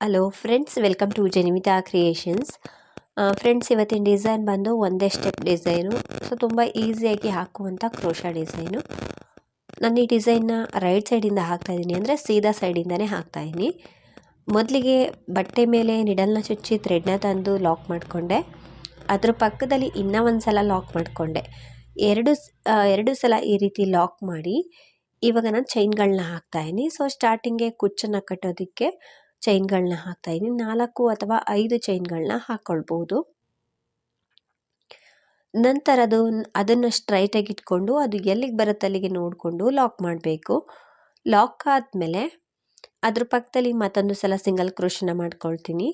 Hello friends welcome to Janimita creations friends ಇವತ್ತಿನ design ಬಂದು ಒಂದೇ ಸ್ಟೆಪ್ ಡಿಸೈನು ಸೊ ತುಂಬ ಈಸಿಯಾಗಿ ಹಾಕುವಂಥ ಕ್ರೋಶ ಡಿಸೈನು ನಾನು ಈ ಡಿಸೈನ್ನ ರೈಟ್ ಸೈಡಿಂದ ಹಾಕ್ತಾ ಇದ್ದೀನಿ ಅಂದರೆ ಸೀದಾ ಸೈಡಿಂದನೇ ಹಾಕ್ತಾ ಇದ್ದೀನಿ ಮೊದಲಿಗೆ ಬಟ್ಟೆ ಮೇಲೆ ನಿಡಲ್ನ ಚುಚ್ಚಿ ಥ್ರೆಡ್ನ ತಂದು ಲಾಕ್ ಮಾಡಿಕೊಂಡೆ. ಅದ್ರ ಪಕ್ಕದಲ್ಲಿ ಇನ್ನೂ ಒಂದು ಸಲ ಲಾಕ್ ಮಾಡಿಕೊಂಡೆ. ಎರಡು ಎರಡು ಸಲ ಈ ರೀತಿ ಲಾಕ್ ಮಾಡಿ ಇವಾಗ ನಾನು ಚೈನ್ಗಳನ್ನ ಹಾಕ್ತಾಯಿದ್ದೀನಿ ಸೊ ಸ್ಟಾರ್ಟಿಂಗೆ ಕುಚ್ಚನ್ನು ಕಟ್ಟೋದಕ್ಕೆ ಚೈನ್ಗಳನ್ನ ಹಾಕ್ತಾಯಿದ್ದೀನಿ ನಾಲ್ಕು ಅಥವಾ ಐದು ಚೈನ್ಗಳನ್ನ ಹಾಕ್ಕೊಳ್ಬೋದು ನಂತರ ಅದು, ಅದನ್ನು ಸ್ಟ್ರೈಟಾಗಿ ಇಟ್ಕೊಂಡು, ಅದು ಎಲ್ಲಿಗೆ ಬರುತ್ತೆ ಅಲ್ಲಿಗೆ ನೋಡಿಕೊಂಡು ಲಾಕ್ ಮಾಡಬೇಕು. ಲಾಕ್ ಆದಮೇಲೆ ಅದ್ರ ಪಕ್ಕದಲ್ಲಿ ಮತ್ತೊಂದು ಸಲ ಸಿಂಗಲ್ ಕ್ರೋಶನ ಮಾಡ್ಕೊಳ್ತೀನಿ.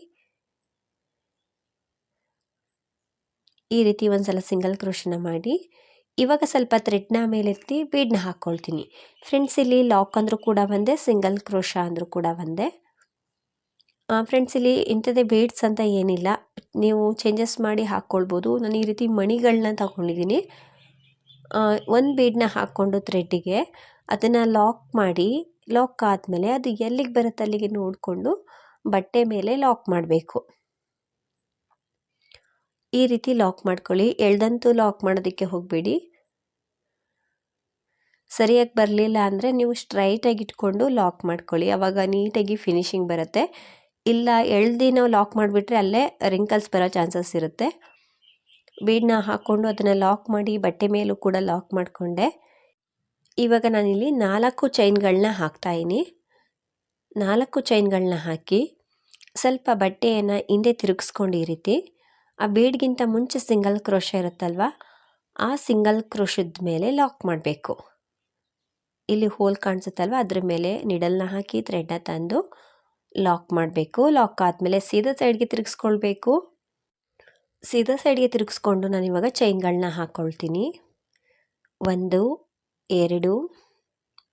ಈ ರೀತಿ ಒಂದು ಸಲ ಸಿಂಗಲ್ ಕ್ರೋಶನ ಮಾಡಿ, ಇವಾಗ ಸ್ವಲ್ಪ ಥ್ರೆಡ್ನ ಮೇಲೆತ್ತಿ ಬೀಡ್ನ ಹಾಕ್ಕೊಳ್ತೀನಿ ಫ್ರೆಂಡ್ಸ್ ಇಲ್ಲಿ ಲಾಕ್ ಅಂದರೂ ಕೂಡ ಒಂದೇ ಸಿಂಗಲ್ ಕ್ರೋಶ ಅಂದರೂ ಕೂಡ ಒಂದೇ. ಫ್ರೆಂಡ್ಸ್ ಇಲ್ಲಿ ಇಂಥದ್ದೇ ಬೇಡ್ಸ್ ಅಂತ ಏನಿಲ್ಲ. ನೀವು ಚೇಂಜಸ್ ಮಾಡಿ ಹಾಕ್ಕೊಳ್ಬೋದು. ನಾನು ಈ ರೀತಿ ಮಣಿಗಳನ್ನ ತಗೊಂಡಿದ್ದೀನಿ. ಒಂದು ಬೀಡನ್ನ ಹಾಕ್ಕೊಂಡು ಥ್ರೆಡ್ಡಿಗೆ ಅದನ್ನು ಲಾಕ್ ಮಾಡಿ ಲಾಕ್ ಆದಮೇಲೆ ಅದು ಎಲ್ಲಿಗೆ ಬರುತ್ತೆ ಅಲ್ಲಿಗೆ ನೋಡಿಕೊಂಡು ಬಟ್ಟೆ ಮೇಲೆ ಲಾಕ್ ಮಾಡಬೇಕು. ಈ ರೀತಿ ಲಾಕ್ ಮಾಡ್ಕೊಳ್ಳಿ. ಎಳ್ದಂತೂ ಲಾಕ್ ಮಾಡೋದಕ್ಕೆ ಹೋಗಬೇಡಿ. ಸರಿಯಾಗಿ ಬರಲಿಲ್ಲ ಅಂದರೆ ನೀವು ಸ್ಟ್ರೈಟಾಗಿ ಇಟ್ಕೊಂಡು ಲಾಕ್ ಮಾಡ್ಕೊಳ್ಳಿ. ಆವಾಗ ನೀಟಾಗಿ ಫಿನಿಶಿಂಗ್ ಬರುತ್ತೆ. ಇಲ್ಲ, ಎಳ್ದು ನಾವು ಲಾಕ್ ಮಾಡಿಬಿಟ್ರೆ ಅಲ್ಲೇ ರಿಂಕಲ್ಸ್ ಬರೋ ಚಾನ್ಸಸ್ ಇರುತ್ತೆ. ಬೀಡನ್ನ ಹಾಕ್ಕೊಂಡು ಅದನ್ನು ಲಾಕ್ ಮಾಡಿ ಬಟ್ಟೆ ಮೇಲೂ ಕೂಡ ಲಾಕ್ ಮಾಡಿಕೊಂಡೆ. ಇವಾಗ ನಾನಿಲ್ಲಿ ನಾಲ್ಕು ಚೈನ್ಗಳನ್ನ ಹಾಕ್ತಾಯಿನಿ ನಾಲ್ಕು ಚೈನ್ಗಳನ್ನ ಹಾಕಿ ಸ್ವಲ್ಪ ಬಟ್ಟೆಯನ್ನು ಹಿಂದೆ ತಿರುಗಿಸ್ಕೊಂಡು ಈ ರೀತಿ. ಆ ಬೀಡ್ಗಿಂತ ಮುಂಚೆ ಸಿಂಗಲ್ ಕ್ರೋಶ ಇರುತ್ತಲ್ವ, ಆ ಸಿಂಗಲ್ ಕ್ರೋಶದ ಮೇಲೆ ಲಾಕ್ ಮಾಡಬೇಕು. ಇಲ್ಲಿ ಹೋಲ್ ಕಾಣಿಸುತ್ತಲ್ವ, ಅದ್ರ ಮೇಲೆ ನಿಡಲ್ನ ಹಾಕಿ ಥ್ರೆಡ್ನ ತಂದು ಲಾಕ್ ಮಾಡಬೇಕು. ಲಾಕ್ ಆದಮೇಲೆ ಸೀದಾ ಸೈಡ್ಗೆ ತಿರುಗಿಸ್ಕೊಳ್ಬೇಕು. ಸೀದಾ ಸೈಡ್ಗೆ ತಿರುಗಿಸ್ಕೊಂಡು ನಾನು ಇವಾಗ ಚೈನ್ಗಳನ್ನ ಹಾಕ್ಕೊಳ್ತೀನಿ ಒಂದು, ಎರಡು,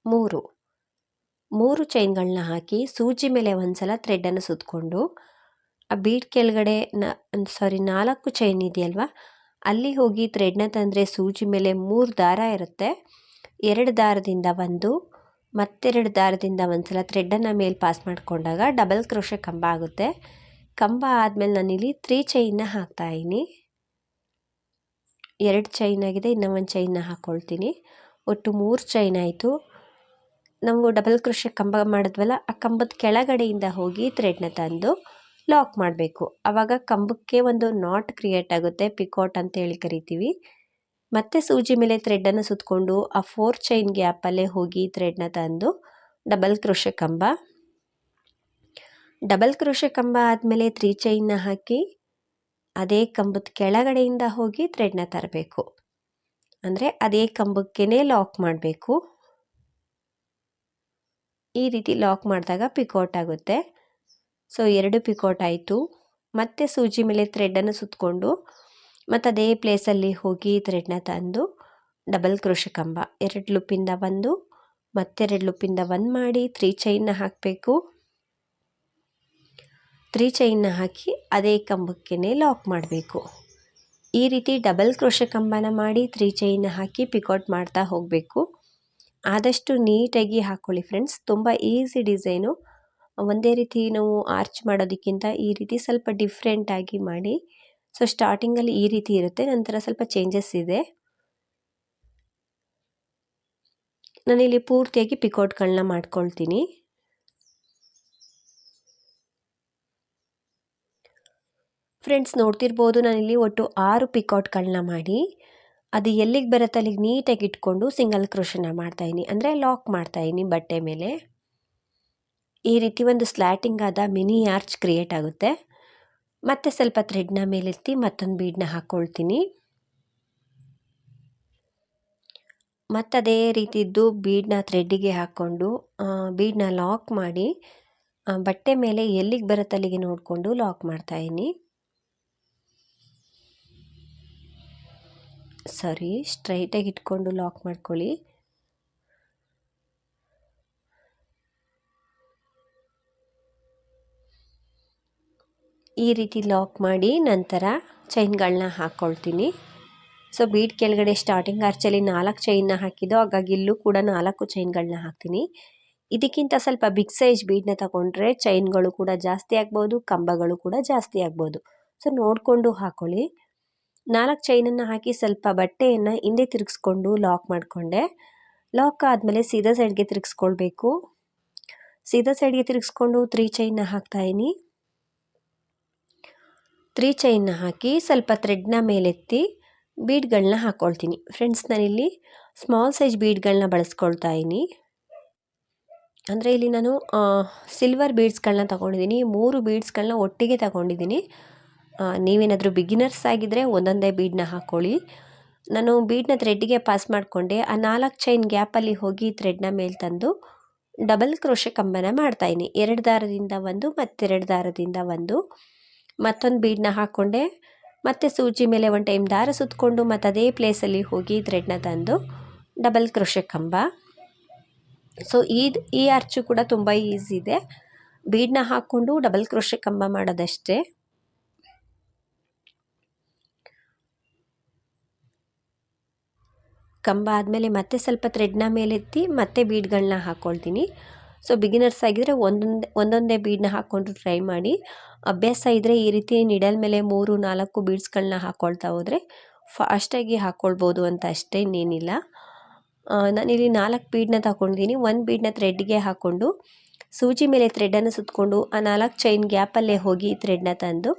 ಮೂರು. ಮೂರು ಚೈನ್ಗಳನ್ನ ಹಾಕಿ ಸೂಜಿ ಮೇಲೆ ಒಂದು ಸಲ ಥ್ರೆಡನ್ನು ಸುತ್ತಕೊಂಡು ಆ ಬೀಟ್ ಕೆಳಗಡೆ ನ ಸಾರಿ ನಾಲ್ಕು ಚೈನ್ ಇದೆಯಲ್ವಾ, ಅಲ್ಲಿ ಹೋಗಿ ಥ್ರೆಡ್ನ ತಂದರೆ ಸೂಜಿ ಮೇಲೆ ಮೂರು ದಾರ ಇರುತ್ತೆ. ಎರಡು ದಾರದಿಂದ ಒಂದು ಮತ್ತೆರಡು ದಾರದಿಂದ ಒಂದು ಸಲ ಥ್ರೆಡ್ಡನ್ನು ಮೇಲೆ ಪಾಸ್ ಮಾಡಿಕೊಂಡಾಗ ಡಬಲ್ ಕ್ರೋಶೆ ಕಂಬ ಆಗುತ್ತೆ. ಕಂಬ ಆದಮೇಲೆ ನಾನಿಲ್ಲಿ ತ್ರೀ ಚೈನ್ನ ಹಾಕ್ತಾಯಿನಿ ಎರಡು ಚೈನ್ ಆಗಿದೆ ಇನ್ನೂ ಒಂದು ಚೈನ್ನ ಹಾಕ್ಕೊಳ್ತೀನಿ ಒಟ್ಟು ಮೂರು ಚೈನ್ ಆಯಿತು. ನಾವು ಡಬಲ್ ಕ್ರೋಶೆ ಕಂಬ ಮಾಡಿದ್ವಲ್ಲ, ಆ ಕಂಬದ ಕೆಳಗಡೆಯಿಂದ ಹೋಗಿ ಥ್ರೆಡ್ನ ತಂದು ಲಾಕ್ ಮಾಡಬೇಕು. ಆವಾಗ ಕಂಬಕ್ಕೆ ಒಂದು ನಾಟ್ ಕ್ರಿಯೇಟ್ ಆಗುತ್ತೆ ಪಿಕೋಟ್ ಅಂತ ಹೇಳಿ ಕರಿತೀವಿ. ಮತ್ತೆ ಸೂಜಿ ಮೇಲೆ ಥ್ರೆಡ್ಡನ್ನು ಸುತ್ತಕೊಂಡು ಆ ಫೋರ್ ಚೈನ್ ಗ್ಯಾಪಲ್ಲೇ ಹೋಗಿ ಥ್ರೆಡ್ನ ತಂದು ಡಬಲ್ ಕ್ರೋಶೆ ಕಂಬ. ಡಬಲ್ ಕ್ರೋಶೆ ಕಂಬ ಆದಮೇಲೆ ತ್ರೀ ಚೈನ್ನ ಹಾಕಿ ಅದೇ ಕಂಬದ ಕೆಳಗಡೆಯಿಂದ ಹೋಗಿ ಥ್ರೆಡ್ನ ತರಬೇಕು. ಅಂದರೆ ಅದೇ ಕಂಬಕ್ಕೇ ಲಾಕ್ ಮಾಡಬೇಕು. ಈ ರೀತಿ ಲಾಕ್ ಮಾಡಿದಾಗ ಪಿಕೋಟ್ ಆಗುತ್ತೆ. ಸೊ ಎರಡು ಪಿಕೋಟ್ ಆಯಿತು. ಮತ್ತೆ ಸೂಜಿ ಮೇಲೆ ಥ್ರೆಡ್ಡನ್ನು ಸುತ್ತಕೊಂಡು ಮತ್ತು ಅದೇ ಪ್ಲೇಸಲ್ಲಿ ಹೋಗಿ ಥ್ರೆಡ್ನ ತಂದು ಡಬಲ್ ಕ್ರೋಶ ಕಂಬ. ಎರಡು ಲುಪ್ಪಿಂದ ಒಂದು, ಮತ್ತೆರಡು ಲುಪ್ಪಿಂದ ಒಂದು ಮಾಡಿ ತ್ರೀ ಚೈನ್ನ ಹಾಕಬೇಕು. ತ್ರೀ ಚೈನ್ನ ಹಾಕಿ ಅದೇ ಕಂಬಕ್ಕೇ ಲಾಕ್ ಮಾಡಬೇಕು. ಈ ರೀತಿ ಡಬಲ್ ಕ್ರೋಶ ಕಂಬನ ಮಾಡಿ ತ್ರೀ ಚೈನ್ನ ಹಾಕಿ ಪಿಕೌಟ್ ಮಾಡ್ತಾ ಹೋಗಬೇಕು. ಆದಷ್ಟು ನೀಟಾಗಿ ಹಾಕ್ಕೊಳ್ಳಿ ಫ್ರೆಂಡ್ಸ್ ತುಂಬ ಈಸಿ ಡಿಸೈನು ಒಂದೇ ರೀತಿ ನಾವು ಆರ್ಚ್ ಮಾಡೋದಕ್ಕಿಂತ ಈ ರೀತಿ ಸ್ವಲ್ಪ ಡಿಫ್ರೆಂಟಾಗಿ ಮಾಡಿ ಸೊ ಸ್ಟಾರ್ಟಿಂಗಲ್ಲಿ ಈ ರೀತಿ ಇರುತ್ತೆ. ನಂತರ ಸ್ವಲ್ಪ ಚೇಂಜಸ್ ಇದೆ. ನಾನಿಲ್ಲಿ ಪೂರ್ತಿಯಾಗಿ ಪಿಕೌಟ್ಗಳನ್ನ ಮಾಡ್ಕೊಳ್ತೀನಿ. ಫ್ರೆಂಡ್ಸ್ ನೋಡ್ತಿರ್ಬೋದು, ನಾನಿಲ್ಲಿ ಒಟ್ಟು ಆರು ಪಿಕೌಟ್ಗಳನ್ನ ಮಾಡಿ, ಅದು ಎಲ್ಲಿಗೆ ಬರುತ್ತೆ, ಅಲ್ಲಿಗೆ ನೀಟಾಗಿ ಇಟ್ಕೊಂಡು ಸಿಂಗಲ್ ಕ್ರೋಶನ ಮಾಡ್ತಾಯಿನಿ ಅಂದರೆ ಲಾಕ್ ಮಾಡ್ತಾಯಿನಿ ಬಟ್ಟೆ ಮೇಲೆ. ಈ ರೀತಿ ಒಂದು ಸ್ಲ್ಯಾಟಿಂಗ್ ಆದ ಮಿನಿ ಆರ್ಚ್ ಕ್ರಿಯೇಟ್ ಆಗುತ್ತೆ. ಮತ್ತೆ ಸ್ವಲ್ಪ ಥ್ರೆಡ್ನ ಮೇಲೆತ್ತಿ ಮತ್ತೊಂದು ಬೀಡನ್ನ ಹಾಕ್ಕೊಳ್ತೀನಿ ಮತ್ತದೇ ರೀತಿದ್ದು ಬೀಡನ್ನ ಥ್ರೆಡ್ಡಿಗೆ ಹಾಕ್ಕೊಂಡು ಬೀಡನ್ನ ಲಾಕ್ ಮಾಡಿ ಬಟ್ಟೆ ಮೇಲೆ ಎಲ್ಲಿಗೆ ಬರುತ್ತೆ ಅಲ್ಲಿಗೆ ನೋಡಿಕೊಂಡು ಲಾಕ್ ಮಾಡ್ತಾಯಿನಿ ಸರಿ ಸ್ಟ್ರೈಟಾಗಿ ಇಟ್ಕೊಂಡು ಲಾಕ್ ಮಾಡ್ಕೊಳ್ಳಿ. ಈ ರೀತಿ ಲಾಕ್ ಮಾಡಿ ನಂತರ ಚೈನ್ಗಳನ್ನ ಹಾಕ್ಕೊಳ್ತೀನಿ ಸೊ ಬೀಡ್ ಕೆಳಗಡೆ ಸ್ಟಾರ್ಟಿಂಗ್ ಆರ್ಚಲ್ಲಿ ನಾಲ್ಕು ಚೈನ್ನ ಹಾಕಿದ್ದು, ಹಾಗಾಗಿ ಇಲ್ಲೂ ಕೂಡ ನಾಲ್ಕು ಚೈನ್ಗಳನ್ನ ಹಾಕ್ತೀನಿ. ಇದಕ್ಕಿಂತ ಸ್ವಲ್ಪ ಬಿಗ್ ಸೈಜ್ ಬೀಡನ್ನ ತಗೊಂಡ್ರೆ ಚೈನ್ಗಳು ಕೂಡ ಜಾಸ್ತಿ ಆಗ್ಬೋದು, ಕಂಬಗಳು ಕೂಡ ಜಾಸ್ತಿ ಆಗ್ಬೋದು. ಸೊ ನೋಡಿಕೊಂಡು ಹಾಕೊಳ್ಳಿ. ನಾಲ್ಕು ಚೈನನ್ನು ಹಾಕಿ ಸ್ವಲ್ಪ ಬಟ್ಟೆಯನ್ನು ಹಿಂದೆ ತಿರುಗಿಸ್ಕೊಂಡು ಲಾಕ್ ಮಾಡಿಕೊಂಡೆ. ಲಾಕ್ ಆದಮೇಲೆ ಸೀದಾ ಸೈಡ್ಗೆ ತಿರುಗಿಸ್ಕೊಳ್ಬೇಕು. ಸೀದಾ ಸೈಡ್ಗೆ ತಿರುಗಿಸ್ಕೊಂಡು ತ್ರೀ ಚೈನ್ನ ಹಾಕ್ತಾಯಿನಿ ತ್ರೀ ಚೈನ್ನ ಹಾಕಿ ಸ್ವಲ್ಪ ಥ್ರೆಡ್ನ ಮೇಲೆತ್ತಿ ಬೀಡ್ಗಳನ್ನ ಹಾಕ್ಕೊಳ್ತೀನಿ ಫ್ರೆಂಡ್ಸ್ ನಾನಿಲ್ಲಿ ಸ್ಮಾಲ್ ಸೈಜ್ ಬೀಡ್ಗಳನ್ನ ಬಳಸ್ಕೊಳ್ತಾ ಇದ್ದೀನಿ. ಅಂದರೆ ಇಲ್ಲಿ ನಾನು ಸಿಲ್ವರ್ ಬೀಡ್ಸ್ಗಳನ್ನ ತಗೊಂಡಿದ್ದೀನಿ. ಮೂರು ಬೀಡ್ಸ್ಗಳನ್ನ ಒಟ್ಟಿಗೆ ತಗೊಂಡಿದ್ದೀನಿ. ನೀವೇನಾದರೂ ಬಿಗಿನರ್ಸ್ ಆಗಿದ್ದರೆ ಒಂದೊಂದೇ ಬೀಡನ್ನ ಹಾಕ್ಕೊಳ್ಳಿ ನಾನು ಬೀಡನ್ನ ಥ್ರೆಡ್ಡಿಗೆ ಪಾಸ್ ಮಾಡಿಕೊಂಡೆ. ಆ ನಾಲ್ಕು ಚೈನ್ ಗ್ಯಾಪಲ್ಲಿ ಹೋಗಿ ಥ್ರೆಡ್ನ ಮೇಲೆ ತಂದು ಡಬಲ್ ಕ್ರೋಶೆ ಕಂಬನ ಮಾಡ್ತಾಯಿನಿ ಎರಡು ದಾರದಿಂದ ಒಂದು ಮತ್ತೆರಡು ದಾರದಿಂದ ಒಂದು. ಮತ್ತೊಂದು ಬೀಡನ್ನ ಹಾಕ್ಕೊಂಡೆ ಮತ್ತೆ ಸೂಜಿ ಮೇಲೆ ಒಂದು ಟೈಮ್ ದಾರ ಸುತ್ತಕೊಂಡು ಮತ್ತು ಅದೇ ಪ್ಲೇಸಲ್ಲಿ ಹೋಗಿ ಥ್ರೆಡ್ನ ತಂದು ಡಬಲ್ ಕ್ರೋಶೆ ಕಂಬ. ಸೊ ಈ ಈ ಅರ್ಚು ಕೂಡ ತುಂಬ ಈಸಿ ಇದೆ. ಬೀಡನ್ನ ಹಾಕ್ಕೊಂಡು ಡಬಲ್ ಕ್ರೋಶೆ ಕಂಬ ಮಾಡೋದಷ್ಟೇ. ಕಂಬ ಆದಮೇಲೆ ಮತ್ತೆ ಸ್ವಲ್ಪ ಥ್ರೆಡ್ನ ಮೇಲೆತ್ತಿ ಮತ್ತೆ ಬೀಡ್ಗಳನ್ನ ಹಾಕ್ಕೊಳ್ತೀನಿ ಸೊ ಬಿಗಿನರ್ಸ್ ಆಗಿದ್ದರೆ ಒಂದೊಂದೇ ಒಂದೊಂದೇ ಬೀಡನ್ನ ಹಾಕ್ಕೊಂಡು ಟ್ರೈ ಮಾಡಿ. ಅಭ್ಯಾಸ ಇದ್ದರೆ ಈ ರೀತಿ ನಿಡಲ್ ಮೇಲೆ ಮೂರು, ನಾಲ್ಕು ಬೀಡ್ಸ್ಗಳನ್ನ ಹಾಕ್ಕೊಳ್ತಾ ಹೋದರೆ ಫಾಸ್ಟಾಗಿ ಹಾಕ್ಕೊಳ್ಬೋದು ಅಂತ ಅಷ್ಟೇ ಇನ್ನೇನಿಲ್ಲ ನಾನಿಲ್ಲಿ ನಾಲ್ಕು ಬೀಡನ್ನ ತಗೊಂಡಿದ್ದೀನಿ. ಒಂದು ಬೀಡನ್ನ ಥ್ರೆಡ್ಗೆ ಹಾಕ್ಕೊಂಡು ಸೂಜಿ ಮೇಲೆ ಥ್ರೆಡನ್ನು ಸುತ್ತಕೊಂಡು ಆ ನಾಲ್ಕು ಚೈನ್ ಗ್ಯಾಪಲ್ಲೇ ಹೋಗಿ ಥ್ರೆಡ್ನ ತಂದು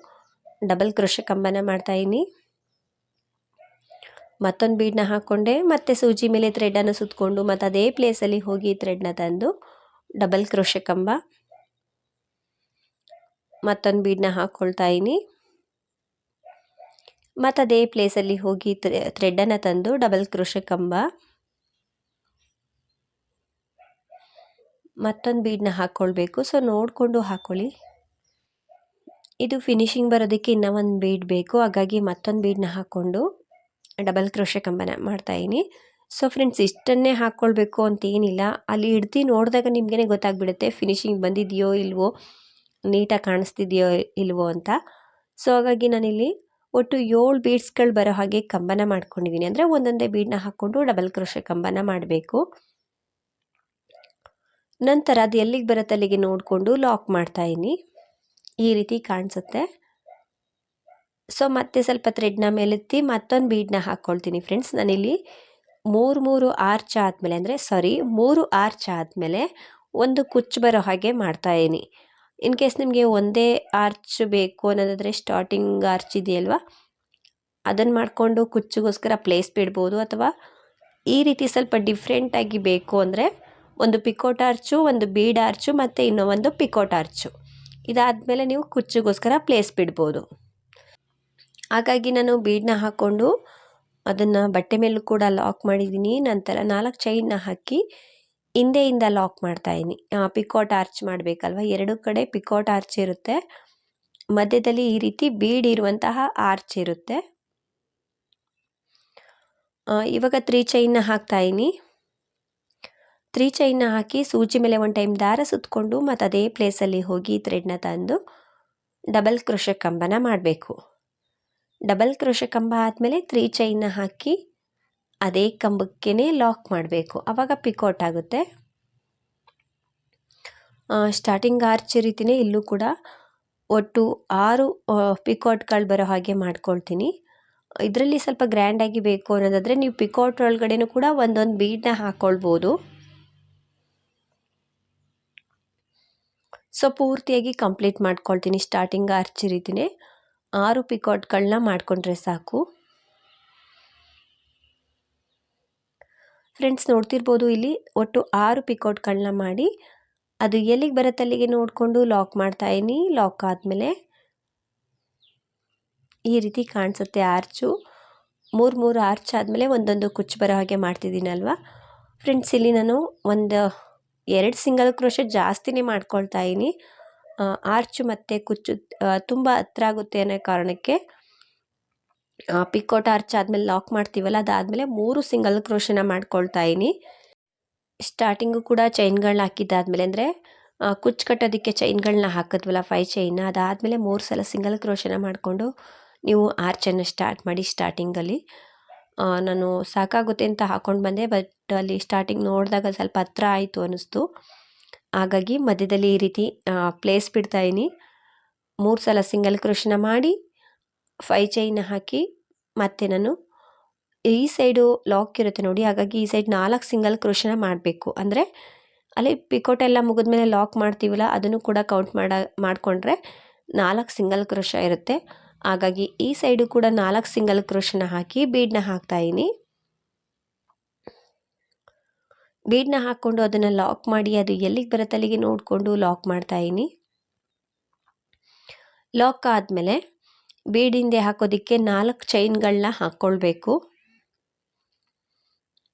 ಡಬಲ್ ಕೃಷಿ ಕಂಬನ ಮಾಡ್ತಾಯಿದ್ದೀನಿ ಮತ್ತೊಂದು ಬೀಡನ್ನ ಹಾಕ್ಕೊಂಡೆ ಮತ್ತೆ ಸೂಜಿ ಮೇಲೆ ಥ್ರೆಡನ್ನು ಸುತ್ತಕೊಂಡು ಮತ್ತು ಅದೇ ಪ್ಲೇಸಲ್ಲಿ ಹೋಗಿ ಥ್ರೆಡ್ನ ತಂದು ಡಬಲ್ ಕ್ರೋಶೆ ಕಂಬ. ಮತ್ತೊಂದು ಬೀಡನ್ನ ಹಾಕ್ಕೊಳ್ತಾ ಇದ್ದೀನಿ ಮತ್ತು ಅದೇ ಪ್ಲೇಸಲ್ಲಿ ಹೋಗಿ ಥ್ರೆಡ್ಡನ್ನು ತಂದು ಡಬಲ್ ಕ್ರೋಶೆ ಕಂಬ. ಮತ್ತೊಂದು ಬೀಡನ್ನ ಹಾಕ್ಕೊಳ್ಬೇಕು ಸೊ ನೋಡಿಕೊಂಡು ಹಾಕ್ಕೊಳ್ಳಿ ಇದು ಫಿನಿಶಿಂಗ್ ಬರೋದಕ್ಕೆ ಇನ್ನೂ ಒಂದು ಬೀಡ್ ಬೇಕು. ಹಾಗಾಗಿ ಮತ್ತೊಂದು ಬೀಡನ್ನ ಹಾಕ್ಕೊಂಡು ಡಬಲ್ ಕ್ರೋಶೆ ಕಂಬನ ಮಾಡ್ತಾಯಿನಿ ಸೊ ಫ್ರೆಂಡ್ಸ್ ಇಷ್ಟನ್ನೇ ಹಾಕ್ಕೊಳ್ಬೇಕು ಅಂತೇನಿಲ್ಲ ಅಲ್ಲಿ ಹಿಡ್ದು ನೋಡಿದಾಗ ನಿಮಗೇ ಗೊತ್ತಾಗ್ಬಿಡುತ್ತೆ ಫಿನಿಶಿಂಗ್ ಬಂದಿದೆಯೋ ಇಲ್ವೋ ನೀಟಾಗಿ ಕಾಣಿಸ್ತಿದೆಯೋ ಇಲ್ವೋ ಅಂತ. ಸೊ ಹಾಗಾಗಿ ನಾನಿಲ್ಲಿ ಒಟ್ಟು ಏಳು ಬೀಡ್ಸ್ಗಳು ಬರೋ ಹಾಗೆ ಕಂಬನ ಮಾಡ್ಕೊಂಡಿದ್ದೀನಿ ಅಂದರೆ ಒಂದೊಂದೇ ಬೀಡನ್ನ ಹಾಕ್ಕೊಂಡು ಡಬಲ್ ಕ್ರೋಶೆ ಕಂಬನ ಮಾಡಬೇಕು. ನಂತರ ಅದು ಎಲ್ಲಿಗೆ ಬರುತ್ತೆ ಅಲ್ಲಿಗೆ ನೋಡಿಕೊಂಡು ಲಾಕ್ ಮಾಡ್ತಾಯಿನಿ ಈ ರೀತಿ ಕಾಣಿಸುತ್ತೆ. ಸೊ ಮತ್ತೆ ಸ್ವಲ್ಪ ಥ್ರೆಡ್ನ ಮೇಲೆತ್ತಿ ಮತ್ತೊಂದು ಬೀಡ್ನ ಹಾಕ್ಕೊಳ್ತೀನಿ ಫ್ರೆಂಡ್ಸ್ ನಾನಿಲ್ಲಿ ಮೂರು ಮೂರು ಆರ್ಚ್ ಆದಮೇಲೆ ಅಂದರೆ ಸಾರಿ ಮೂರು ಆರ್ಚ್ ಆದಮೇಲೆ ಒಂದು ಕುಚ್ಚು ಬರೋ ಹಾಗೆ ಮಾಡ್ತಾಯಿದ್ದೀನಿ ಇನ್ ಕೇಸ್ ನಿಮಗೆ ಒಂದೇ ಆರ್ಚ್ ಬೇಕು ಅನ್ನೋದಾದರೆ ಸ್ಟಾರ್ಟಿಂಗ್ ಆರ್ಚ್ ಇದೆಯಲ್ವಾ? ಅದನ್ನು ಮಾಡಿಕೊಂಡು ಕುಚ್ಚಿಗೋಸ್ಕರ ಪ್ಲೇಸ್ ಬಿಡ್ಬೋದು ಅಥವಾ ಈ ರೀತಿ ಸ್ವಲ್ಪ ಡಿಫ್ರೆಂಟಾಗಿ ಬೇಕು ಅಂದರೆ ಒಂದು ಪಿಕೋಟ್ ಆರ್ಚು ಒಂದು ಬೀಡ್ ಆರ್ಚು ಮತ್ತು ಇನ್ನೂ ಒಂದು ಪಿಕೋಟ್ ಆರ್ಚು ಇದಾದಮೇಲೆ ನೀವು ಕುಚ್ಚಿಗೋಸ್ಕರ ಪ್ಲೇಸ್ ಬಿಡ್ಬೋದು. ಹಾಗಾಗಿ ನಾನು ಬೀಡನ್ನ ಹಾಕ್ಕೊಂಡು ಅದನ್ನು ಬಟ್ಟೆ ಮೇಲೂ ಕೂಡ ಲಾಕ್ ಮಾಡಿದ್ದೀನಿ ನಂತರ ನಾಲ್ಕು ಚೈನ್ನ ಹಾಕಿ ಹಿಂದೆಯಿಂದ ಲಾಕ್ ಮಾಡ್ತಾಯಿದ್ದೀನಿ ಪಿಕೋಟ್ ಆರ್ಚ್ ಮಾಡಬೇಕಲ್ವ? ಎರಡು ಕಡೆ ಪಿಕೋಟ್ ಆರ್ಚ್ ಇರುತ್ತೆ. ಮಧ್ಯದಲ್ಲಿ ಈ ರೀತಿ ಬೀಡ್ ಇರುವಂತಹ ಆರ್ಚ್ ಇರುತ್ತೆ. ಇವಾಗ ತ್ರೀ ಚೈನ್ನ ಹಾಕ್ತಾಯಿನಿ ತ್ರೀ ಚೈನ್ನ ಹಾಕಿ ಸೂಜಿ ಮೇಲೆ ಒಂದು ಟೈಮ್ ದಾರ ಸುತ್ತಕೊಂಡು ಮತ್ತು ಅದೇ ಪ್ಲೇಸಲ್ಲಿ ಹೋಗಿ ಥ್ರೆಡ್ನ ತಂದು ಡಬಲ್ ಕೃಷ ಕಂಬನ ಮಾಡಬೇಕು. ಡಬಲ್ ಕ್ರೋಶ ಕಂಬ ಆದಮೇಲೆ ತ್ರೀ ಚೈನ್ನ ಹಾಕಿ ಅದೇ ಕಂಬಕ್ಕೇ ಲಾಕ್ ಮಾಡಬೇಕು. ಆವಾಗ ಪಿಕೌಟ್ ಆಗುತ್ತೆ. ಸ್ಟಾರ್ಟಿಂಗ್ ಆರ್ಚ್ ರೀತಿಯೇ ಇಲ್ಲೂ ಕೂಡ ಒಟ್ಟು ಆರು ಪಿಕೌಟ್ಗಳು ಬರೋ ಹಾಗೆ ಮಾಡ್ಕೊಳ್ತೀನಿ. ಇದರಲ್ಲಿ ಸ್ವಲ್ಪ ಗ್ರ್ಯಾಂಡಾಗಿ ಬೇಕು ಅನ್ನೋದಾದರೆ ನೀವು ಪಿಕೌಟ್ ಒಳಗಡೆನೂ ಕೂಡ ಒಂದೊಂದು ಬೀಡನ್ನ ಹಾಕ್ಕೊಳ್ಬೋದು ಸೊ, ಪೂರ್ತಿಯಾಗಿ ಕಂಪ್ಲೀಟ್ ಮಾಡ್ಕೊಳ್ತೀನಿ ಸ್ಟಾರ್ಟಿಂಗ್ ಆರ್ಚ್ ರೀತಿಯೇ ಆರು ಪಿಕಾಟ್ಗಳನ್ನ ಮಾಡಿಕೊಂಡ್ರೆ ಸಾಕು. ಫ್ರೆಂಡ್ಸ್, ನೋಡ್ತಿರ್ಬೋದು ಇಲ್ಲಿ ಒಟ್ಟು ಆರು ಪಿಕಾಟ್ಗಳನ್ನ ಮಾಡಿ ಅದು ಎಲ್ಲಿಗೆ ಬರುತ್ತೆ ಅಲ್ಲಿಗೆ ನೋಡಿಕೊಂಡು ಲಾಕ್ ಮಾಡ್ತಾಯಿನಿ ಲಾಕ್ ಆದಮೇಲೆ ಈ ರೀತಿ ಕಾಣಿಸುತ್ತೆ ಆರ್ಚು. ಮೂರು ಮೂರು ಆರ್ಚ್ ಆದಮೇಲೆ ಒಂದೊಂದು ಕುಚ್ಚು ಬರೋ ಹಾಗೆ ಮಾಡ್ತಿದ್ದೀನಲ್ವ ಫ್ರೆಂಡ್ಸ್, ಇಲ್ಲಿ ನಾನು ಒಂದು ಎರಡು ಸಿಂಗಲ್ ಕ್ರೋಶೆ ಜಾಸ್ತಿನೇ ಮಾಡ್ಕೊಳ್ತಾ ಇದ್ದೀನಿ. ಆರ್ಚ್ ಮತ್ತು ಕುಚ್ಚು ತುಂಬ ಹತ್ರ ಆಗುತ್ತೆ ಅನ್ನೋ ಕಾರಣಕ್ಕೆ ಪಿಕೋಟ್ ಆರ್ಚ್ ಆದಮೇಲೆ ಲಾಕ್ ಮಾಡ್ತೀವಲ್ಲ, ಅದಾದಮೇಲೆ ಮೂರು ಸಿಂಗಲ್ ಕ್ರೋಶನ ಮಾಡ್ಕೊಳ್ತಾ ಇದ್ದೀನಿ ಸ್ಟಾರ್ಟಿಂಗು ಕೂಡ ಚೈನ್ಗಳನ್ನ ಹಾಕಿದ್ದಾದಮೇಲೆ ಅಂದರೆ ಕುಚ್ಚು ಕಟ್ಟೋದಕ್ಕೆ ಚೈನ್ಗಳನ್ನ ಹಾಕಿದ್ವಲ್ಲ ಫೈವ್ ಚೈನ್ ಅದಾದಮೇಲೆ ಮೂರು ಸಲ ಸಿಂಗಲ್ ಕ್ರೋಶನ ಮಾಡಿಕೊಂಡು ನೀವು ಆರ್ಚನ್ನು ಸ್ಟಾರ್ಟ್ ಮಾಡಿ ಸ್ಟಾರ್ಟಿಂಗಲ್ಲಿ ನಾನು ಸಾಕಾಗುತ್ತೆ ಅಂತ ಹಾಕ್ಕೊಂಡು ಬಂದೆ ಬಟ್ ಅಲ್ಲಿ ಸ್ಟಾರ್ಟಿಂಗ್ ನೋಡಿದಾಗ ಸ್ವಲ್ಪ ಹತ್ರ ಆಯಿತು ಅನ್ನಿಸ್ತು ಹಾಗಾಗಿ ಮಧ್ಯದಲ್ಲಿ ಈ ರೀತಿ ಪ್ಲೇಸ್ ಬಿಡ್ತಾಯಿನಿ ಮೂರು ಸಲ ಸಿಂಗಲ್ ಕ್ರೋಶನ ಮಾಡಿ ಫೈ ಚೈನ್ ಹಾಕಿ, ಮತ್ತೆ ನಾನು ಈ ಸೈಡು ಲಾಕ್ ಇರುತ್ತೆ ನೋಡಿ, ಹಾಗಾಗಿ ಈ ಸೈಡ್ ನಾಲ್ಕು ಸಿಂಗಲ್ ಕ್ರೋಶನ ಮಾಡಬೇಕು. ಅಂದರೆ ಅಲ್ಲಿ ಪಿಕೋಟ್ ಎಲ್ಲ ಮುಗಿದ್ಮೇಲೆ ಲಾಕ್ ಮಾಡ್ತೀವಲ್ಲ, ಅದನ್ನು ಕೂಡ ಕೌಂಟ್ ಮಾಡ, ಮಾಡಿಕೊಂಡ್ರೆ ನಾಲ್ಕು ಸಿಂಗಲ್ ಕ್ರೋಶ ಇರುತ್ತೆ. ಹಾಗಾಗಿ ಈ ಸೈಡು ಕೂಡ ನಾಲ್ಕು ಸಿಂಗಲ್ ಕ್ರೋಶನ ಹಾಕಿ ಬೀಡನ್ನ ಹಾಕ್ತಾಯಿನಿ ಬೀಡನ್ನ ಹಾಕ್ಕೊಂಡು ಅದನ್ನು ಲಾಕ್ ಮಾಡಿ ಅದು ಎಲ್ಲಿಗೆ ಬರುತ್ತೆ ಅಲ್ಲಿಗೆ ನೋಡಿಕೊಂಡು ಲಾಕ್ ಮಾಡ್ತಾಯಿನಿ ಲಾಕ್ ಆದಮೇಲೆ ಬೀಡ್ ಹಿಂದೆ ಹಾಕೋದಕ್ಕೆ ನಾಲ್ಕು ಚೈನ್ಗಳನ್ನ ಹಾಕ್ಕೊಳ್ಬೇಕು.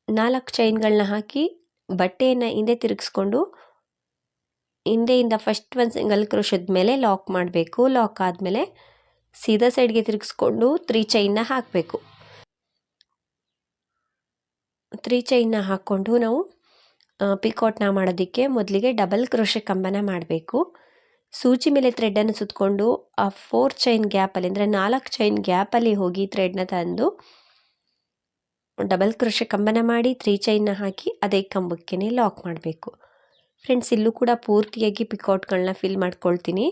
ನಾಲ್ಕು ಚೈನ್ಗಳನ್ನ ಹಾಕಿ ಬಟ್ಟೆಯನ್ನು ಹಿಂದೆ ತಿರುಗಿಸ್ಕೊಂಡು ಹಿಂದೆಯಿಂದ ಫಸ್ಟ್ ಒಂದು ಸಿಂಗಲ್ ಕ್ರೋಶದ ಮೇಲೆ ಲಾಕ್ ಮಾಡಬೇಕು. ಲಾಕ್ ಆದಮೇಲೆ ಸೀದಾ ಸೈಡ್ಗೆ ತಿರುಗಿಸ್ಕೊಂಡು ತ್ರೀ ಚೈನ್ನ ಹಾಕಬೇಕು. ತ್ರೀ ಚೈನ್ನ ಹಾಕ್ಕೊಂಡು ನಾವು ಪಿಕಾಟ್ನ ಮಾಡೋದಕ್ಕೆ ಮೊದಲಿಗೆ ಡಬಲ್ ಕ್ರೋಶೆ ಕಂಬನ ಮಾಡಬೇಕು. ಸೂಜಿ ಮೇಲೆ ಥ್ರೆಡ್ಡನ್ನು ಸುತ್ತಕೊಂಡು ಆ ಫೋರ್ ಚೈನ್ ಗ್ಯಾಪಲ್ಲಿ ಅಂದರೆ ನಾಲ್ಕು ಚೈನ್ ಗ್ಯಾಪಲ್ಲಿ ಹೋಗಿ ಥ್ರೆಡ್ನ ತಂದು ಡಬಲ್ ಕ್ರೋಶೆ ಕಂಬನ ಮಾಡಿ ತ್ರೀ ಚೈನ್ನ ಹಾಕಿ ಅದೇ ಕಂಬಕ್ಕೇ ಲಾಕ್ ಮಾಡಬೇಕು. ಫ್ರೆಂಡ್ಸ್ ಇಲ್ಲೂ ಕೂಡ ಪೂರ್ತಿಯಾಗಿ ಪಿಕೌಟ್ಗಳನ್ನ ಫಿಲ್ ಮಾಡ್ಕೊಳ್ತೀನಿ.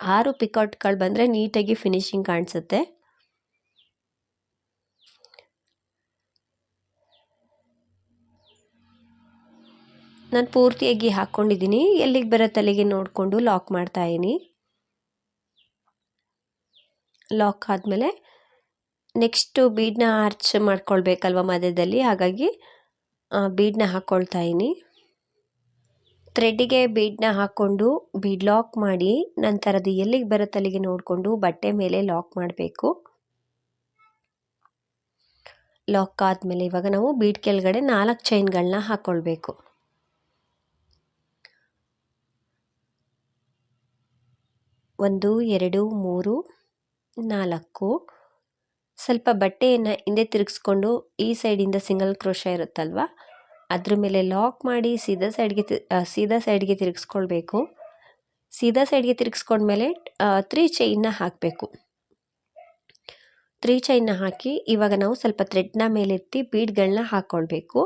ಆರು ಪಿಕೌಟ್ಗಳು ಬಂದರೆ ನೀಟಾಗಿ ಫಿನಿಶಿಂಗ್ ಕಾಣಿಸುತ್ತೆ. ನಾನು ಪೂರ್ತಿಯಾಗಿ ಹಾಕ್ಕೊಂಡಿದ್ದೀನಿ ಎಲ್ಲಿಗೆ ಬರೋ ತಲೆಗೆ ನೋಡಿಕೊಂಡು ಲಾಕ್ ಮಾಡ್ತಾಯಿದ್ದೀನಿ ಲಾಕ್ ಆದಮೇಲೆ ನೆಕ್ಸ್ಟು ಬೀಡನ್ನ ಆರ್ಚ್ ಮಾಡ್ಕೊಳ್ಬೇಕಲ್ವ ಮಧ್ಯದಲ್ಲಿ? ಹಾಗಾಗಿ ಬೀಡನ್ನ ಹಾಕ್ಕೊಳ್ತಾ ಇದ್ದೀನಿ. ಥ್ರೆಡ್ಡಿಗೆ ಬೀಡನ್ನ ಹಾಕ್ಕೊಂಡು ಬೀಡ್ ಲಾಕ್ ಮಾಡಿ ನಂತರ ಅದು ಎಲ್ಲಿಗೆ ಬರೋ ತಲೆಗೆ ನೋಡಿಕೊಂಡು ಬಟ್ಟೆ ಮೇಲೆ ಲಾಕ್ ಮಾಡಬೇಕು. ಲಾಕ್ ಆದಮೇಲೆ ಇವಾಗ ನಾವು ಬೀಡ್ ಕೆಳಗಡೆ ನಾಲ್ಕು ಚೈನ್ಗಳನ್ನ ಹಾಕ್ಕೊಳ್ಬೇಕು ಒಂದು, ಎರಡು, ಮೂರು, ನಾಲ್ಕು. ಸ್ವಲ್ಪ ಬಟ್ಟೆಯನ್ನು ಹಿಂದೆ ತಿರುಗಿಸ್ಕೊಂಡು ಈ ಸೈಡಿಂದ ಸಿಂಗಲ್ ಕ್ರೋಶ ಇರುತ್ತಲ್ವ? ಅದ್ರ ಮೇಲೆ ಲಾಕ್ ಮಾಡಿ ಸೀದಾ ಸೈಡ್ಗೆ ಸೀದಾ ಸೈಡ್ಗೆ ತಿರುಗಿಸ್ಕೊಳ್ಬೇಕು. ಸೀದಾ ಸೈಡ್ಗೆ ತಿರುಗಿಸ್ಕೊಂಡ್ಮೇಲೆ ತ್ರೀ ಚೈನ್ನ ಹಾಕಬೇಕು. ತ್ರೀ ಚೈನ್ನ ಹಾಕಿ ಇವಾಗ ನಾವು ಸ್ವಲ್ಪ ಥ್ರೆಡ್ನ ಮೇಲೆತ್ತಿ ಬೀಡ್ಗಳನ್ನ ಹಾಕ್ಕೊಳ್ಬೇಕು.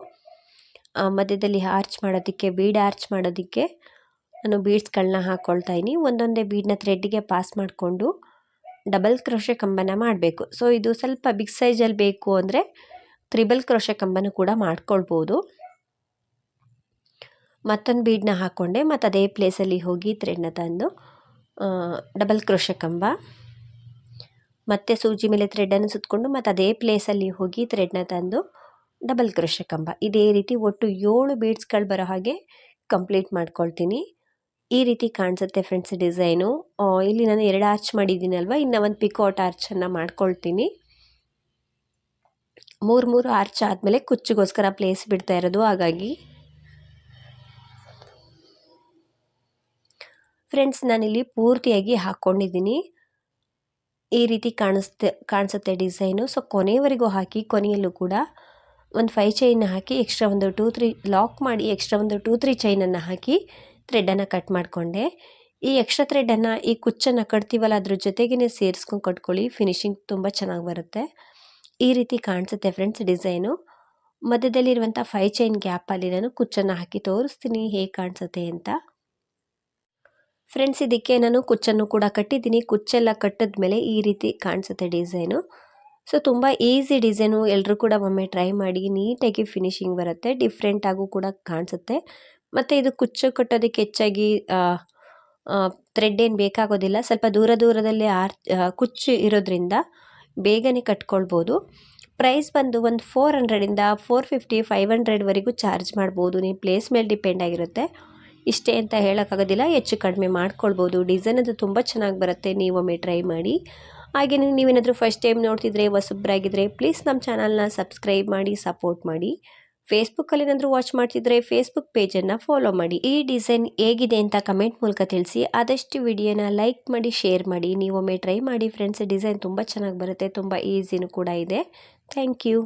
ಮಧ್ಯದಲ್ಲಿ ಆರ್ಚ್ ಮಾಡೋದಕ್ಕೆ, ಬೀಡ್ ಆರ್ಚ್ ಮಾಡೋದಕ್ಕೆ ನಾನು ಬೀಡ್ಸ್ಗಳನ್ನ ಹಾಕ್ಕೊಳ್ತಾ ಇದ್ದೀನಿ. ಒಂದೊಂದೇ ಬೀಡ್ನ ಥ್ರೆಡ್ಡಿಗೆ ಪಾಸ್ ಮಾಡಿಕೊಂಡು ಡಬಲ್ ಕ್ರೋಶೆ ಕಂಬನ ಮಾಡಬೇಕು. ಸೊ, ಇದು ಸ್ವಲ್ಪ ಬಿಗ್ ಸೈಜಲ್ಲಿ ಬೇಕು ಅಂದರೆ ತ್ರಿಬಲ್ ಕ್ರೋಶೆ ಕಂಬನ ಕೂಡ ಮಾಡ್ಕೊಳ್ಬೋದು. ಮತ್ತೊಂದು ಬೀಡನ್ನ ಹಾಕ್ಕೊಂಡೆ ಮತ್ತು ಅದೇ ಪ್ಲೇಸಲ್ಲಿ ಹೋಗಿ ಥ್ರೆಡ್ನ ತಂದು ಡಬಲ್ ಕ್ರೋಶೆ ಕಂಬ. ಮತ್ತೆ ಸೂಜಿ ಮೇಲೆ ಥ್ರೆಡನ್ನು ಸುತ್ತಕೊಂಡು ಮತ್ತು ಅದೇ ಪ್ಲೇಸಲ್ಲಿ ಹೋಗಿ ಥ್ರೆಡ್ನ ತಂದು ಡಬಲ್ ಕ್ರೋಶೆ ಕಂಬ. ಇದೇ ರೀತಿ ಒಟ್ಟು ಏಳು ಬೀಡ್ಸ್ಗಳು ಬರೋ ಹಾಗೆ ಕಂಪ್ಲೀಟ್ ಮಾಡ್ಕೊಳ್ತೀನಿ. ಈ ರೀತಿ ಕಾಣಿಸುತ್ತೆ ಫ್ರೆಂಡ್ಸ್ ಡಿಸೈನು ಇಲ್ಲಿ ನಾನು ಎರಡು ಆರ್ಚ್ ಮಾಡಿದ್ದೀನಲ್ವ? ಇನ್ನು ಒಂದು ಪಿಕೋಟ್ ಆರ್ಚನ್ನು ಮಾಡ್ಕೊಳ್ತೀನಿ. ಮೂರು ಮೂರು ಆರ್ಚ್ ಆದಮೇಲೆ ಕುಚ್ಚಿಗೋಸ್ಕರ ಪ್ಲೇಸ್ ಬಿಡ್ತಾ ಇರೋದು, ಹಾಗಾಗಿ. ಫ್ರೆಂಡ್ಸ್ ನಾನಿಲ್ಲಿ ಪೂರ್ತಿಯಾಗಿ ಹಾಕ್ಕೊಂಡಿದ್ದೀನಿ. ಈ ರೀತಿ ಕಾಣಿಸ್ತೆ, ಕಾಣಿಸುತ್ತೆ ಡಿಸೈನು ಸೊ ಕೊನೆಯವರೆಗೂ ಹಾಕಿ, ಕೊನೆಯಲ್ಲೂ ಕೂಡ ಒಂದು ಫೈ ಚೈನ್ ಹಾಕಿ ಎಕ್ಸ್ಟ್ರಾ ಒಂದು ಟೂ ತ್ರೀ ಲಾಕ್ ಮಾಡಿ ಎಕ್ಸ್ಟ್ರಾ ಒಂದು ಟೂ ತ್ರೀ ಚೈನನ್ನು ಹಾಕಿ ಥ್ರೆಡ್ಡನ್ನು ಕಟ್ ಮಾಡಿಕೊಂಡೆ. ಈ ಎಕ್ಸ್ಟ್ರಾ ಥ್ರೆಡ್ಡನ್ನು ಈ ಕುಚ್ಚನ್ನು ಕಟ್ತೀವಲ್ಲ ಅದ್ರ ಜೊತೆಗೇ ಸೇರಿಸ್ಕೊಂಡು ಕಟ್ಕೊಳ್ಳಿ ಫಿನಿಶಿಂಗ್ ತುಂಬ ಚೆನ್ನಾಗಿ ಬರುತ್ತೆ. ಈ ರೀತಿ ಕಾಣಿಸುತ್ತೆ ಫ್ರೆಂಡ್ಸ್ ಡಿಸೈನು ಮಧ್ಯದಲ್ಲಿರುವಂಥ ಫೈ ಚೈನ್ ಗ್ಯಾಪಲ್ಲಿ ನಾನು ಕುಚ್ಚನ್ನು ಹಾಕಿ ತೋರಿಸ್ತೀನಿ ಹೇಗೆ ಕಾಣಿಸುತ್ತೆ ಅಂತ. ಫ್ರೆಂಡ್ಸ್ ಇದಕ್ಕೆ ನಾನು ಕುಚ್ಚನ್ನು ಕೂಡ ಕಟ್ಟಿದ್ದೀನಿ. ಕುಚ್ಚೆಲ್ಲ ಕಟ್ಟಿದ ಮೇಲೆ ಈ ರೀತಿ ಕಾಣಿಸುತ್ತೆ ಡಿಸೈನು ಸೊ ತುಂಬ ಈಸಿ ಡಿಸೈನು ಎಲ್ಲರೂ ಕೂಡ ಒಮ್ಮೆ ಟ್ರೈ ಮಾಡಿ ನೀಟಾಗಿ ಫಿನಿಶಿಂಗ್ ಬರುತ್ತೆ. ಡಿಫ್ರೆಂಟಾಗೂ ಕೂಡ ಕಾಣಿಸುತ್ತೆ. ಮತ್ತು ಇದು ಕುಚ್ಚು ಕಟ್ಟೋದಕ್ಕೆ ಹೆಚ್ಚಾಗಿ ಥ್ರೆಡ್ ಏನು ಬೇಕಾಗೋದಿಲ್ಲ. ಸ್ವಲ್ಪ ದೂರ ದೂರದಲ್ಲಿ ಆರ್ ಕುಚ್ಚು ಇರೋದ್ರಿಂದ ಬೇಗನೆ ಕಟ್ಕೊಳ್ಬೋದು. ಪ್ರೈಸ್ ಬಂದು ಒಂದು ಫೋರ್ ಹಂಡ್ರೆಡಿಂದ ಫೋರ್ ಫಿಫ್ಟಿ ಫೈವ್ ಹಂಡ್ರೆಡ್ವರೆಗೂ ಚಾರ್ಜ್ ಮಾಡ್ಬೋದು. ನೀವು ಪ್ಲೇಸ್ ಮೇಲೆ ಡಿಪೆಂಡ್ ಆಗಿರುತ್ತೆ. ಇಷ್ಟೇ ಅಂತ ಹೇಳೋಕ್ಕಾಗೋದಿಲ್ಲ. ಹೆಚ್ಚು ಕಡಿಮೆ ಮಾಡ್ಕೊಳ್ಬೋದು. ಡಿಸೈನ್ ಅದು ತುಂಬ ಚೆನ್ನಾಗಿ ಬರುತ್ತೆ. ನೀವೊಮ್ಮೆ ಟ್ರೈ ಮಾಡಿ. ಹಾಗೆ ನೀವೇನಾದರೂ ಫಸ್ಟ್ ಟೈಮ್ ನೋಡ್ತಿದ್ರೆ ಹೊಸಬ್ರಾಗಿದ್ದರೆ ಪ್ಲೀಸ್ ನಮ್ಮ ಚಾನಲ್ನ ಸಬ್ಸ್ಕ್ರೈಬ್ ಮಾಡಿ ಸಪೋರ್ಟ್ ಮಾಡಿ. ಫೇಸ್ಬುಕ್ಕಲ್ಲಿ ಏನಾದರೂ ವಾಚ್ ಮಾಡ್ತಿದ್ರೆ ಫೇಸ್ಬುಕ್ ಪೇಜನ್ನು ಫಾಲೋ ಮಾಡಿ. ಈ ಡಿಸೈನ್ ಹೇಗಿದೆ ಅಂತ ಕಮೆಂಟ್ ಮೂಲಕ ತಿಳಿಸಿ. ಆದಷ್ಟು ವಿಡಿಯೋನ ಲೈಕ್ ಮಾಡಿ, ಶೇರ್ ಮಾಡಿ. ನೀವೊಮ್ಮೆ ಟ್ರೈ ಮಾಡಿ ಫ್ರೆಂಡ್ಸ್. ಡಿಸೈನ್ ತುಂಬ ಚೆನ್ನಾಗಿ ಬರುತ್ತೆ. ತುಂಬ ಈಸಿನೂ ಕೂಡ ಇದೆ. Thank you.